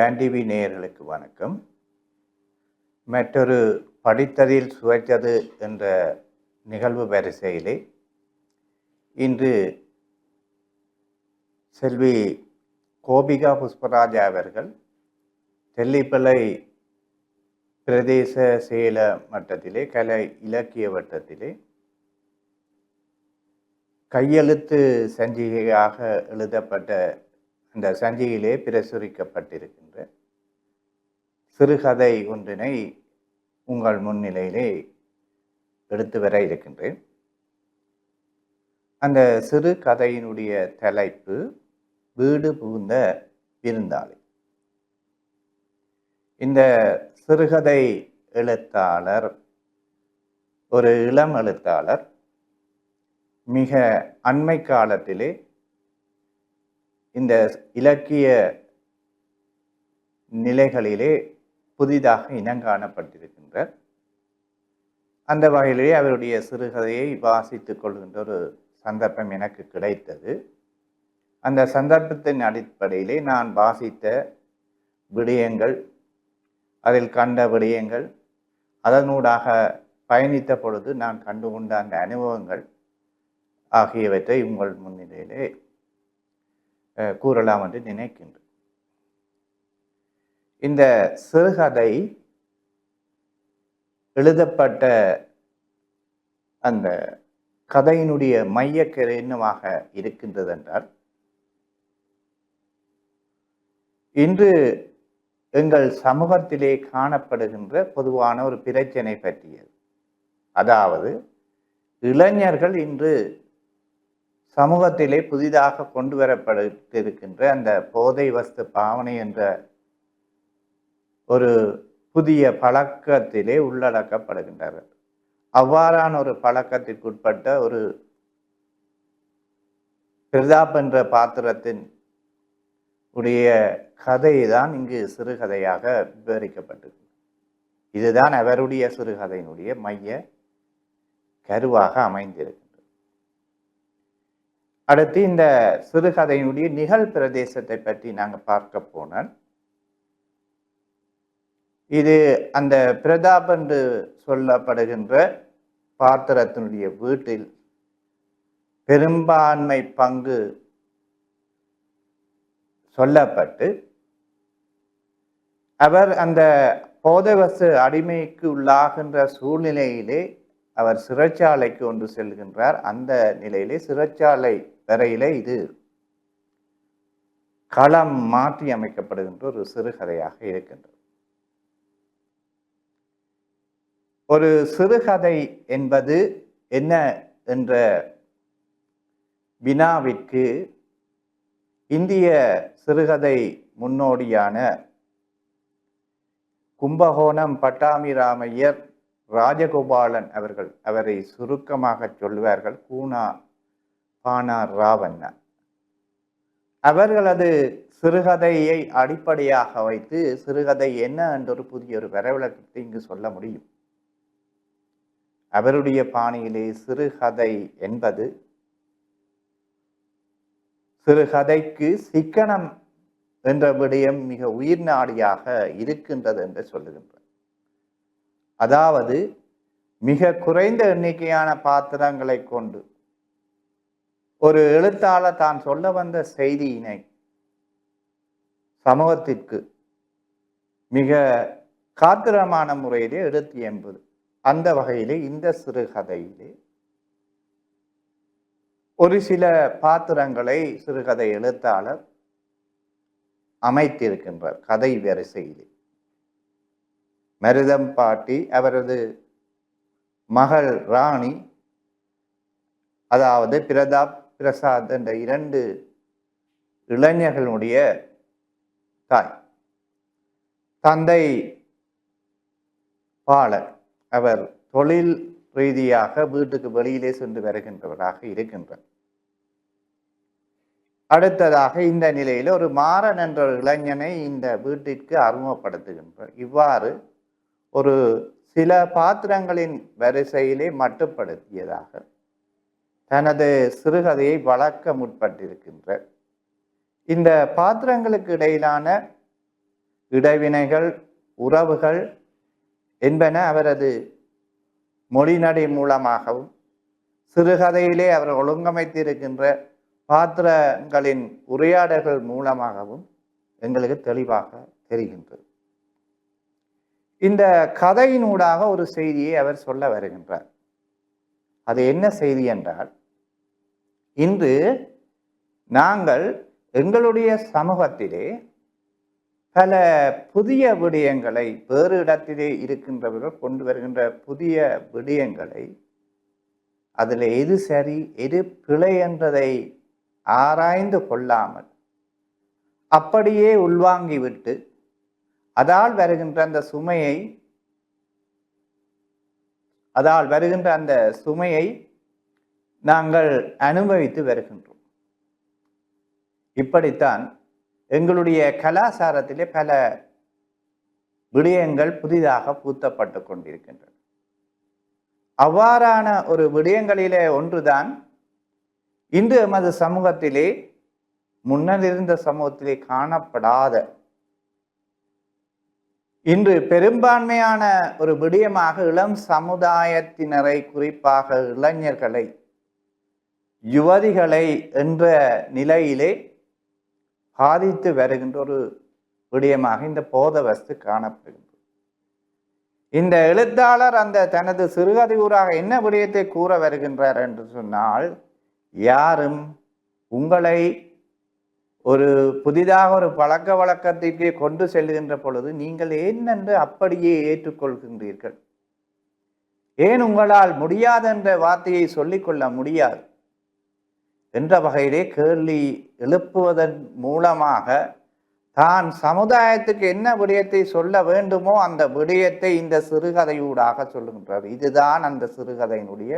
டேண்டிவி நேயர்களுக்கு வணக்கம். மற்றொரு படித்ததில் சுவைத்தது என்ற நிகழ்வு வரிசையிலே இன்று செல்வி கோபிகா புஷ்பராஜா அவர்கள் தெல்லிப்பளை பிரதேச சேல மட்டத்திலே கலை இலக்கிய வட்டத்திலே கையெழுத்து சஞ்சிகையாக எழுதப்பட்ட அந்த சஞ்சியிலே பிரசுரிக்கப்பட்டிருக்கின்ற சிறுகதை ஒன்றினை உங்கள் முன்னிலையிலே எடுத்து வர இருக்கின்றேன். அந்த சிறு கதையினுடைய தலைப்பு வீடு புகுந்த விருந்தாளி. இந்த சிறுகதை எழுத்தாளர் ஒரு இளம் எழுத்தாளர் மிக அண்மை காலத்திலே இந்த இலக்கிய நிலைகளிலே புதிதாக இனங்காணப்பட்டிருக்கின்றார் அந்த வகையிலே அவருடைய சிறுகதையை வாசித்துக் கொள்கின்ற ஒரு சந்தர்ப்பம் எனக்கு கிடைத்தது. அந்த சந்தர்ப்பத்தின் அடிப்படையிலே நான் வாசித்த விடயங்கள் அதில் கண்ட விடயங்கள் அதனூடாக பயணித்த பொழுது நான் கண்டு கொண்ட அந்த அனுபவங்கள் ஆகியவற்றை உங்கள் முன்னிலையிலே கூறலாம் என்று நினைக்கின்றேன் இந்த சிறுகதை எழுதப்பட்ட அந்த கதையினுடைய மையக்கரு என்னவாக இருக்கின்றது என்றால் இன்று எங்கள் சமூகத்திலே காணப்படுகின்ற பொதுவான ஒரு பிரச்சனை பற்றியது. அதாவது இளைஞர்கள் இன்று சமூகத்திலே புதிதாக கொண்டு வரப்பட்டிருக்கின்ற அந்த போதை வஸ்து பாவனை என்ற ஒரு புதிய பழக்கத்திலே உள்ளடக்கப்படுகின்றார்கள் அவ்வாறான ஒரு பழக்கத்திற்குட்பட்ட ஒரு பிரதாப் என்ற பாத்திரத்தின் உடைய கதை தான் இங்கு சிறுகதையாக விவரிக்கப்பட்டது இதுதான் அவருடைய சிறுகதையினுடைய மைய கருவாக அமைந்திருக்கு. அடுத்து இந்த சிறுகதையினுடைய நிகழ் பிரதேசத்தை பற்றி நாங்கள் பார்க்க போனால் இது அந்த பிரதாப் என்று சொல்லப்படுகின்ற பாத்திரத்தினுடைய வீட்டில் பெரும்பான்மை பங்கு சொல்லப்பட்டு அவர் அந்த போதவசு அடிமைக்கு உள்ளாகின்ற சூழ்நிலையிலே அவர் சிறைச்சாலைக்கு ஒன்று செல்கின்றார். அந்த நிலையிலே சிறைச்சாலை வரையிலே இது களம் மாற்றி அமைக்கப்படுகின்ற ஒரு சிறுகதையாக இருக்கின்றது. ஒரு சிறுகதை என்பது என்ன என்ற வினாவிற்கு இந்திய சிறுகதை முன்னோடியான கும்பகோணம் பட்டாமிராமையர் ராஜகோபாலன் அவர்கள் அவரை சுருக்கமாக சொல்வார்கள் கூனா பானா ராவண்ணா. அவர்களது சிறுகதையை அடிப்படையாக வைத்து சிறுகதை என்ன என்றொரு புதிய ஒரு வரவிளக்கத்தை இங்கு சொல்ல முடியும். அவருடைய பாணியிலே சிறுகதை என்பது சிறுகதைக்கு சிக்கனம் என்ற விடயம் மிக உயிர் நாடியாக இருக்கின்றது என்று சொல்லுகின்றார். அதாவது மிக குறைந்த எண்ணிக்கையான பாத்திரங்களை கொண்டு ஒரு எழுத்தாளர் தான் சொல்ல வந்த செய்தியினை சமூகத்திற்கு மிக காத்திரமான முறையிலே எடுத்து என்பது. அந்த வகையிலே இந்த சிறுகதையிலே ஒரு சில பாத்திரங்களை சிறுகதை எழுத்தாளர் அமைத்திருக்கின்றார் கதை வரிசையிலே. மருதம் பாட்டி அவரது மகள் ராணி அதாவது பிரதாப் பிரசாத் என்ற இரண்டு இளைஞர்களுடைய தாய். தந்தை பாலர். அவர் தொழில் ரீதியாக வீட்டுக்கு வெளியிலே சென்று வருகின்றவராக இருக்கின்றார். அடுத்ததாக இந்த நிலையில் ஒரு மாறன் என்ற ஒரு இளைஞனை இந்த வீட்டிற்கு அறிமுகப்படுத்துகின்றார். இவ்வாறு ஒரு சில பாத்திரங்களின் வரிசையிலே மட்டுப்படுத்தியதாக தனது சிறுகதையை வளர்க்க முற்பட்டிருக்கின்ற இந்த பாத்திரங்களுக்கு இடையிலான இடைவினைகள் உறவுகள் என்பன அவரது மொழிநடை மூலமாகவும் சிறுகதையிலே அவர் ஒழுங்கமைத்திருக்கின்ற பாத்திரங்களின் உரையாடல்கள் மூலமாகவும் எங்களுக்கு தெளிவாக தெரிகின்றது. இந்த கதையினூடாக ஒரு செய்தியை அவர் சொல்ல வருகின்றார். அது என்ன செய்தி என்றால் இன்று நாங்கள் எங்களுடைய சமூகத்திலே பல புதிய விடயங்களை வேறு இடத்திலே இருக்கின்றவர்கள் கொண்டு வருகின்ற புதிய விடயங்களை அதில் எது சரி எது பிழை என்றதை ஆராய்ந்து கொள்ளாமல் அப்படியே உள்வாங்கிவிட்டு அதால் வருகின்ற அந்த சுமையை அதால் வருகின்ற அந்த சுமையை நாங்கள் அனுபவித்து வருகின்றோம். இப்படித்தான் எங்களுடைய கலாச்சாரத்திலே பல விடயங்கள் புதிதாக பூத்தப்பட்டு கொண்டிருக்கின்றன. அவ்வாறான ஒரு விடயங்களிலே ஒன்றுதான் இன்று எமது சமூகத்திலே முன்னர் சமூகத்திலே காணப்படாத இன்று பெரும்பான்மையான ஒரு விடயமாக இளம் சமுதாயத்தினரை குறிப்பாக இளைஞர்களை யுவதிகளை என்ற நிலையிலே பாதித்து வருகின்ற ஒரு விடயமாக இந்த போதவஸ்து காணப்படுகின்றது. இந்த எழுத்தாளர் அந்த தனது சிறுகதை ஊராக என்ன விடயத்தை கூற வருகின்றார் என்று சொன்னால் யாரும் உங்களை ஒரு புதிதாக ஒரு பழக்க வழக்கத்திற்கு கொண்டு செல்கின்ற பொழுது நீங்கள் என்னென்று அப்படியே ஏற்றுக்கொள்கின்றீர்கள்? ஏன் உங்களால் முடியாது என்ற வார்த்தையை சொல்லிக்கொள்ள முடியாது? என்ற வகையிலே கேள்வி எழுப்புவதன் மூலமாக தான் சமுதாயத்துக்கு என்ன விடயத்தை சொல்ல வேண்டுமோ அந்த விடயத்தை இந்த சிறுகதையூடாக சொல்லுகின்றார். இதுதான் அந்த சிறுகதையினுடைய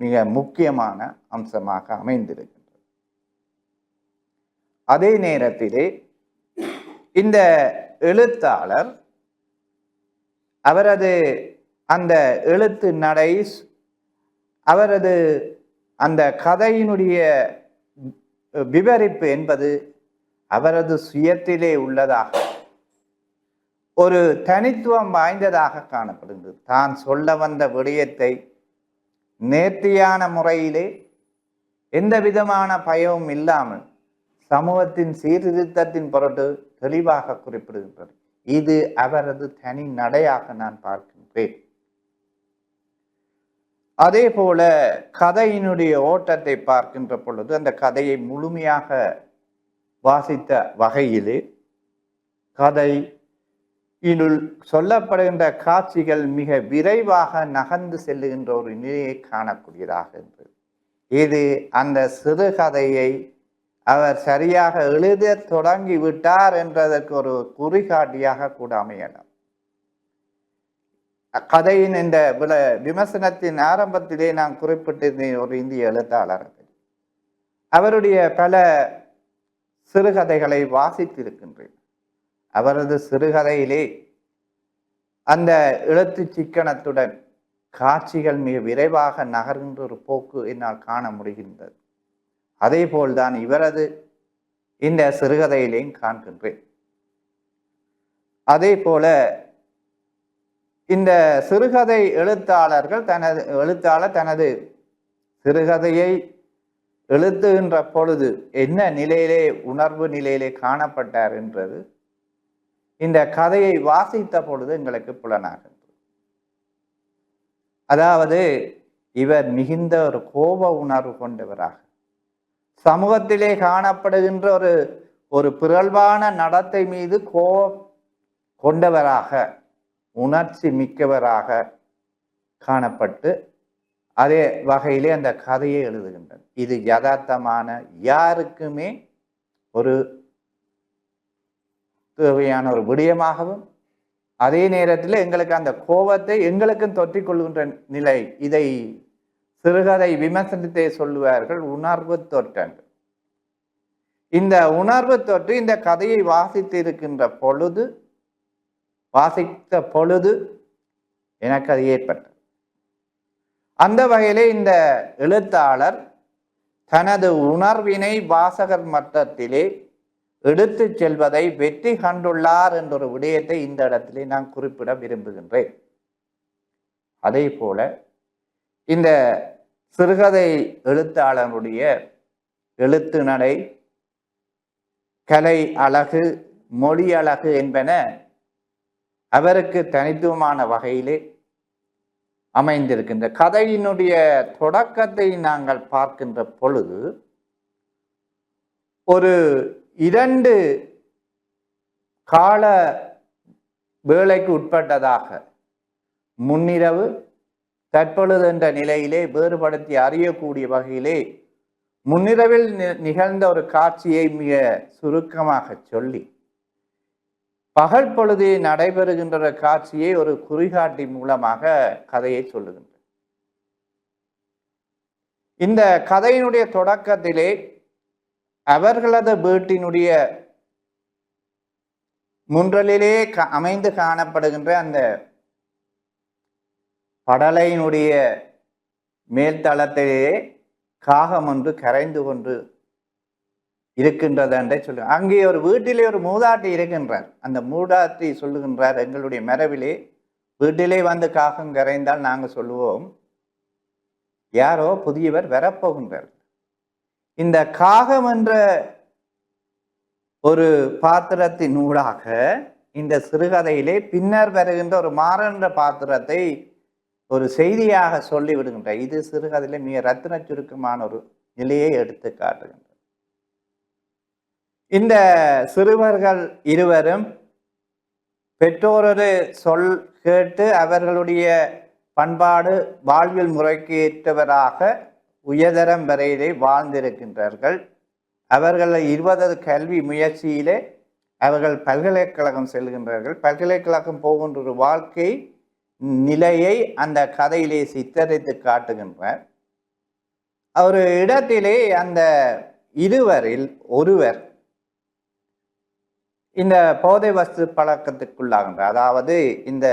மிக முக்கியமான அம்சமாக அமைந்திருக்கின்றது. அதே நேரத்திலே இந்த எழுத்தாளர் அவரது அந்த எழுத்து நடை அவரது அந்த கதையினுடைய விவரிப்பு என்பது அவரது சுயத்திலே உள்ளதாக ஒரு தனித்துவம் வாய்ந்ததாக காணப்படுகிறது. தான் சொல்ல வந்த விடயத்தை நேர்த்தியான முறையிலே எந்த விதமான பயமும் இல்லாமல் சமூகத்தின் சீர்திருத்தத்தின் பொருட்டு தெளிவாக குறிப்பிடுகின்றது. இது அவரது தனி நடையாக நான் பார்க்கின்றேன். அதே போல கதையினுடைய ஓட்டத்தை பார்க்கின்ற பொழுது அந்த கதையை முழுமையாக வாசித்த வகையிலே கதை இனுள் சொல்லப்படுகின்ற காட்சிகள் மிக விரைவாக நகர்ந்து செல்லுகின்ற ஒரு நிலையை காணக்கூடியதாக இருந்தது. இது அந்த சிறுகதையை அவர் சரியாக எழுத தொடங்கி விட்டார் என்றதற்கு ஒரு குறிகாட்டியாக கூட அமையலாம். கதையின் இந்த வில விமர்சனத்தின் ஆரம்பத்திலே நான் குறிப்பிட்டிருந்தேன் ஒரு இந்திய எழுத்தாளர் அவருடைய பல சிறுகதைகளை வாசித்திருக்கின்றேன். அவரது சிறுகதையிலே அந்த எழுத்து சிக்கனத்துடன் காட்சிகள் மிக விரைவாக நகர்கின்ற ஒரு போக்கு என்னால் காண முடிகின்றது. அதே போல்தான் இவரது இந்த சிறுகதையிலேயும் காண்கின்றேன். அதே போல இந்த சிறுகதை எழுத்தாளர்கள் தனது எழுத்தாளர் தனது சிறுகதையை எழுத்துகின்ற பொழுது என்ன நிலையிலே உணர்வு நிலையிலே காணப்பட்டார் என்றது இந்த கதையை வாசித்த பொழுது எங்களுக்கு புலனாகின்றது அதாவது இவர் மிகுந்த ஒரு கோப உணர்வு கொண்டவராக சமூகத்திலே காணப்படுகின்ற ஒரு ஒரு பிறழ்வான நடத்தை மீது கோபம் கொண்டவராக உணர்ச்சி மிக்கவராக காணப்பட்டு அதே வகையிலே அந்த கதையை எழுதுகின்றனர். இது யதார்த்தமான யாருக்குமே ஒரு தேவையான ஒரு விடயமாகவும் அதே நேரத்தில் எங்களுக்கு அந்த கோபத்தை எங்களுக்கும் தொற்றிக் கொள்கின்ற நிலை இதை சிறுகதை விமர்சனத்தை சொல்லுவார்கள் உணர்வு தொற்றன்று. இந்த உணர்வு தொற்று இந்த கதையை வாசித்து இருக்கின்ற பொழுது வாசித்த பொழுது எனக்கு அது ஏற்பட்டது. அந்த வகையிலே இந்த எழுத்தாளர் தனது உணர்வினை வாசகர் மட்டத்திலே எடுத்து செல்வதை வெற்றி கண்டுள்ளார் என்ற ஒரு விடயத்தை இந்த இடத்திலே நான் குறிப்பிட விரும்புகின்றேன். அதே போல இந்த சிறுகதை எழுத்தாளனுடைய எழுத்து நடை கலை அழகு மொழி அழகு என்பன அவருக்கு தனித்துவமான வகையிலே அமைந்திருக்கின்ற கதையினுடைய தொடக்கத்தை நாங்கள் பார்க்கின்ற பொழுது ஒரு இரண்டு கால வேலைக்கு உட்பட்டதாக முன்னிரவு தற்பொழுது என்ற நிலையிலே வேறுபடுத்தி அறியக்கூடிய வகையிலே முன்னிரவில் நி- நிகழ்ந்த ஒரு காட்சியை மிக சுருக்கமாக சொல்லி பகல் பொழுது நடைபெறுகின்ற காட்சியை ஒரு குறிகாட்டி மூலமாக கதையை சொல்லுகின்றது. இந்த கதையினுடைய தொடக்கத்திலே அவர்களது வீட்டினுடைய முன்றலிலே அமைந்து காணப்படுகின்ற அந்த படலையினுடைய மேல்தளத்திலே காகம் ஒன்று கரைந்து கொண்டு இருக்கின்றது என்றே சொல்லு அங்கே ஒரு வீட்டிலே ஒரு மூதாட்டி இருக்கின்றார். அந்த மூதாட்டி சொல்லுகின்றார் எங்களுடைய மரபிலே வீட்டிலே வந்து காகம் கரைந்தால் நாங்கள் சொல்லுவோம் யாரோ புதியவர் வரப்போகின்றார். இந்த காகம் என்ற ஒரு பாத்திரத்தின் ஊடாக இந்த சிறுகதையிலே பின்னர் வருகின்ற ஒரு மாறன்ற பாத்திரத்தை ஒரு செய்தியாக சொல்லி விடுகின்ற இது சிறுகதையிலே மிக ரத்தின சுருக்கமான ஒரு நிலையை எடுத்து காட்டுகின்ற இந்த சிறுவர்கள் இருவரும் பெற்றோரது சொல் கேட்டு அவர்களுடைய பண்பாடு வாழ்வியல் முறைக்கு ஏற்றவராக உயர்தரம் வரையிலே வாழ்ந்திருக்கின்றார்கள். அவர்கள் இருபது கல்வி முயற்சியிலே அவர்கள் பல்கலைக்கழகம் செல்கின்றார்கள். பல்கலைக்கழகம் போகின்ற ஒரு வாழ்க்கை நிலையை அந்த கதையிலே சித்தரித்து காட்டுகின்றார் ஒரு இடத்திலே அந்த இருவரில் ஒருவர் இந்த போதை வஸ்து பழக்கத்துக்குள்ளாகின்ற அதாவது இந்த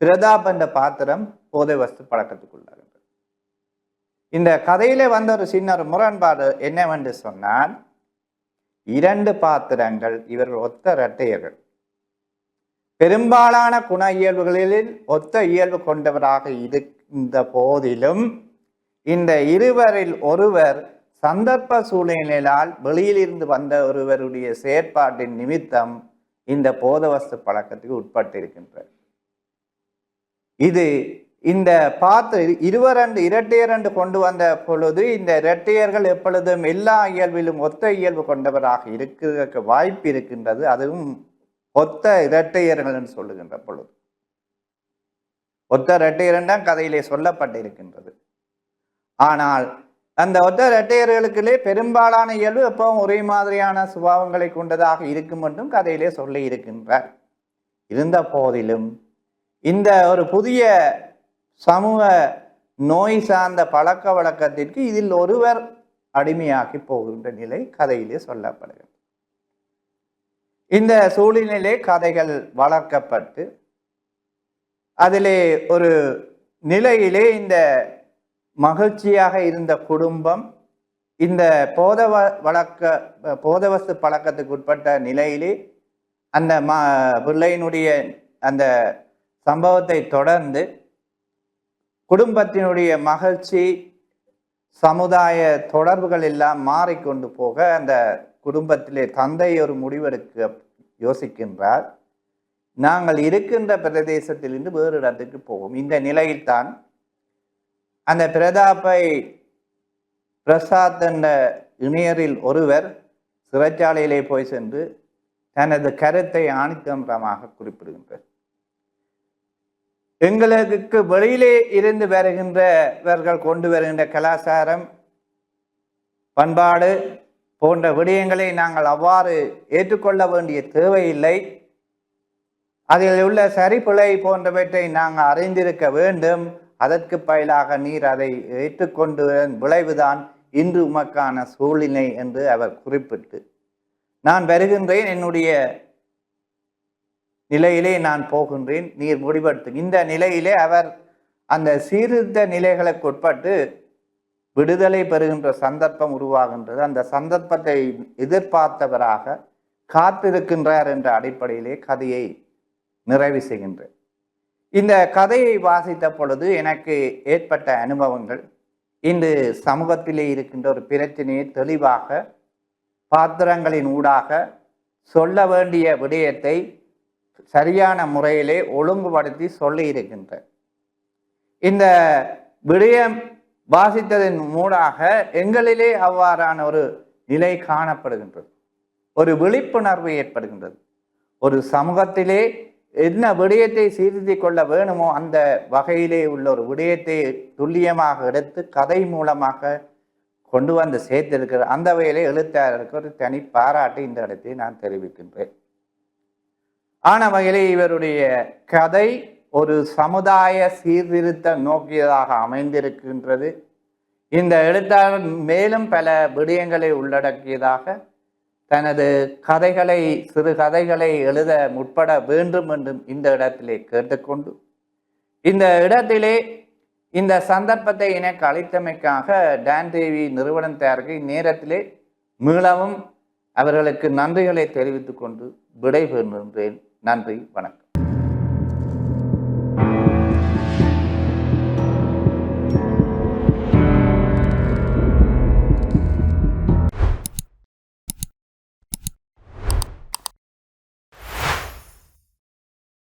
பிரதாப் என்ற பாத்திரம் போதை வஸ்து பழக்கத்துக்குள்ளாகின்றது இந்த கதையில வந்த ஒரு சின்ன ஒரு முரண்பாடு என்னவென்று சொன்னால் இரண்டு பாத்திரங்கள் இவர்கள் ஒத்த இரட்டையர்கள். பெரும்பாலான குண இயல்புகளில் ஒத்த இயல்பு கொண்டவராக இருந்த போதிலும் இந்த இருவரில் ஒருவர் சந்தர்ப்ப சூழ்நிலையால் வெளியிலிருந்து வந்த ஒருவருடைய செயற்பாட்டின் நிமித்தம் இந்த போதவஸ்து பழக்கத்துக்கு உட்பட்டிருக்கின்றார் இது இந்த பாத்து இருவரண்டு இரட்டையரண்டு கொண்டு வந்த பொழுது இந்த இரட்டையர்கள் எப்பொழுதும் எல்லா இயல்பிலும் ஒத்த இயல்பு கொண்டவராக இருக்க வாய்ப்பு இருக்கின்றது. அதுவும் ஒத்த இரட்டையர்கள் என்று சொல்லுகின்ற பொழுது. ஒத்த இரட்டையரன் தான் கதையிலே சொல்லப்பட்டிருக்கின்றது. ஆனால் அந்த ஒத்த இரட்டையர்களுக்குள்ளே பெரும்பாலான இயல்பு எப்பவும் ஒரே மாதிரியான சுபாவங்களை கொண்டதாக இருக்கும் என்றும் கதையிலே சொல்லி இருக்கின்றார். இருந்த போதிலும் இந்த ஒரு புதிய சமூக நோய் சார்ந்த பழக்க வழக்கத்திற்கு இதில் ஒருவர் அடிமையாகி போகின்ற நிலை கதையிலே சொல்லப்படுகிறது. இந்த சூழ்நிலையிலே கதைகள் வளர்க்கப்பட்டு அதிலே ஒரு நிலையிலே இந்த மகிழ்ச்சியாக இருந்த குடும்பம் இந்த போதவ வழக்க போதவஸ்து பழக்கத்துக்கு உட்பட்ட நிலையிலே அந்த ம பிள்ளையினுடைய அந்த சம்பவத்தை தொடர்ந்து குடும்பத்தினுடைய மகிழ்ச்சி சமுதாய தொடர்புகள் எல்லாம் மாறிக்கொண்டு போக அந்த குடும்பத்திலே தந்தை ஒரு முடிவெடுக்க யோசிக்கின்றார். நாங்கள் இருக்கின்ற பிரதேசத்திலிருந்து வேறு இடத்துக்கு போவோம். இந்த நிலையில்தான் அந்த பிரதாப்பை பிரசாத் என்ற இணையரில் ஒருவர் சிறைச்சாலையிலே போய் சென்று தனது கருத்தை ஆணித்தம்பரமாக குறிப்பிடுகின்றார். எங்களுக்கு வெளியிலே இருந்து வருகின்றவர்கள் கொண்டு வருகின்ற கலாச்சாரம் பண்பாடு போன்ற விடயங்களை நாங்கள் அவ்வாறு ஏற்றுக்கொள்ள வேண்டிய தேவையில்லை. அதில் உள்ள சரிப்பிழை போன்றவற்றை நாங்கள் அறிந்திருக்க வேண்டும். அதற்கு பயிலாக நீர் அதை ஏற்றுக்கொண்டு விளைவுதான் இன்று உமக்கான சூழ்நிலை என்று அவர் குறிப்பிட்டு நான் வருகின்றேன் என்னுடைய நிலையிலே நான் போகின்றேன் நீர் முடிவெடுத்து. இந்த நிலையிலே அவர் அந்த சீர்திருத்த நிலைகளுக்கு உட்பட்டு விடுதலை பெறுகின்ற சந்தர்ப்பம் உருவாகின்றது. அந்த சந்தர்ப்பத்தை எதிர்பார்த்தவராக காத்திருக்கின்றார் என்ற அடிப்படையிலே கதையை நிறைவு செய்கின்றேன். இந்த கதையை வாசித்த பொழுது எனக்கு ஏற்பட்ட அனுபவங்கள். இன்று சமூகத்திலே இருக்கின்ற ஒரு பிரச்சனையை தெளிவாக பாத்திரங்களின் ஊடாக சொல்ல வேண்டிய விடயத்தை சரியான முறையிலே ஒழுங்குபடுத்தி சொல்லி இருக்கின்ற இந்த விடயம் வாசித்ததன் மூடாக எங்களிலே அவ்வாறான ஒரு நிலை காணப்படுகின்றது. ஒரு விழிப்புணர்வு ஏற்படுகின்றது. ஒரு சமூகத்திலே என்ன விடயத்தை சீர்திருத்திக் கொள்ள வேணுமோ அந்த வகையிலே உள்ள ஒரு விடயத்தை துல்லியமாக எடுத்து கதை மூலமாக கொண்டு வந்து சேர்த்திருக்கிற அந்த வகையிலே எழுத்தாளருக்கு ஒரு தனி பாராட்டு இந்த இடத்தை நான் தெரிவிக்கின்றேன். ஆன வகையிலே இவருடைய கதை ஒரு சமுதாய சீர்திருத்த நோக்கியதாக அமைந்திருக்கின்றது. இந்த எழுத்தாளர் மேலும் பல விடயங்களை உள்ளடக்கியதாக தனது கதைகளை சிறு கதைகளை எழுத முற்பட வேண்டும் என்றும் இந்த இடத்திலே கேட்டுக்கொண்டு இந்த இடத்திலே இந்த சந்தர்ப்பத்தை எனக்கு அளித்தமைக்காக டான் தேவி நிறுவனம் தயாரிக்க இந்நேரத்திலே மீளவும் அவர்களுக்கு நன்றிகளை தெரிவித்துக் கொண்டு விடைபெறுகின்றேன். நன்றி வணக்கம்.